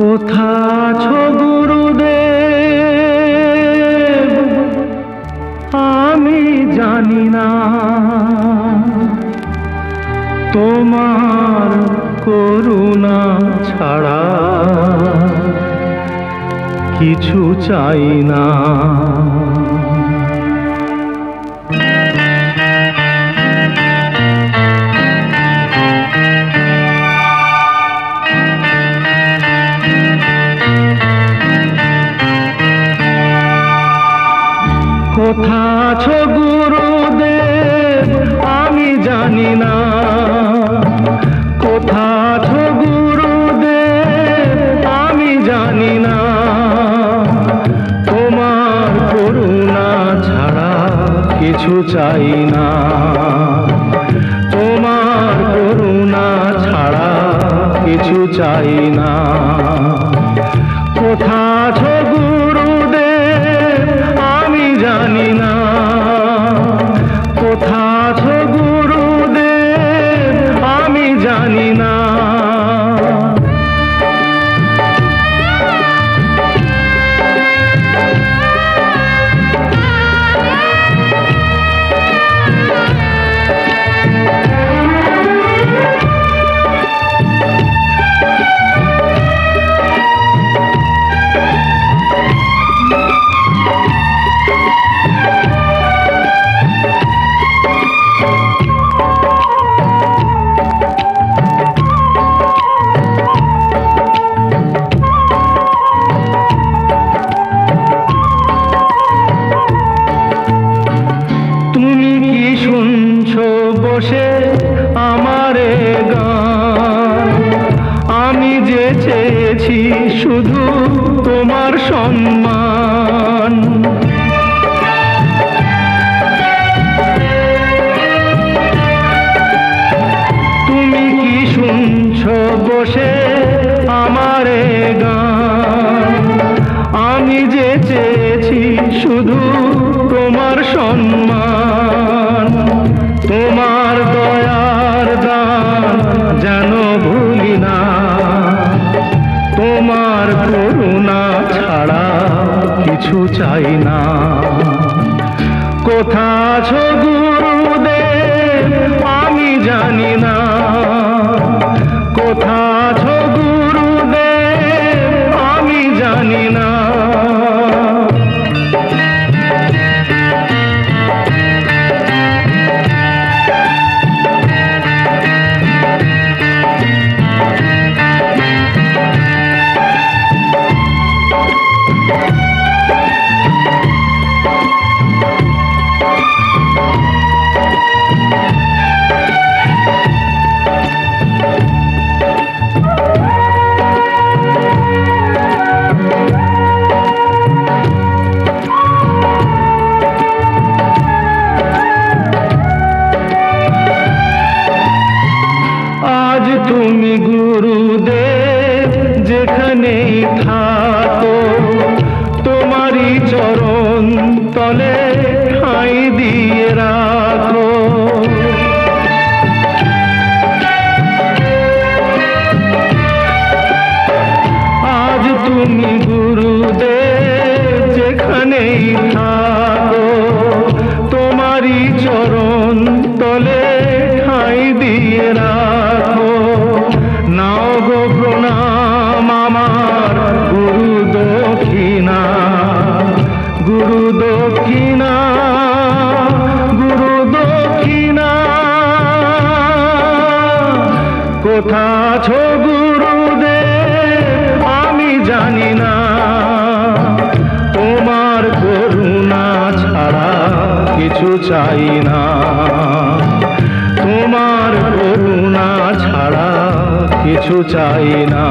কোথা আছো গুরুদেব আমি জানি না। তোমার করুণা ছাড়া কিছু চাই না। কোথা আছো গুরুদেব, আমি জানি না। কোথা আছো গুরুদেব, আমি জানি না। তোমার করুণা ছাড়া কিছু চাই না। তোমার করুণা ছাড়া কিছু চাই না। বসে আমারে গান। আমি যে চেয়েছি শুধু তোমার সম্মান। তুমি কি শুনছো বসে আমারে গান? আমি যে চেয়েছি শুধু তোমার সম্মান। কিছু চাই না। কোথা আছো গুরুদেব আমি জানি না। কোথা আছো তলে ঠাঁই দিয়ে রাখো। আজ তুমি গুরুদেব যেখানেই থাকো তোমারই চরণ তলে কোথা আছো গুরুদেব, আমি জানি না। তোমার করুণা ছাড়া কিছু চাই না। তোমার করুণা ছাড়া কিছু চাই না।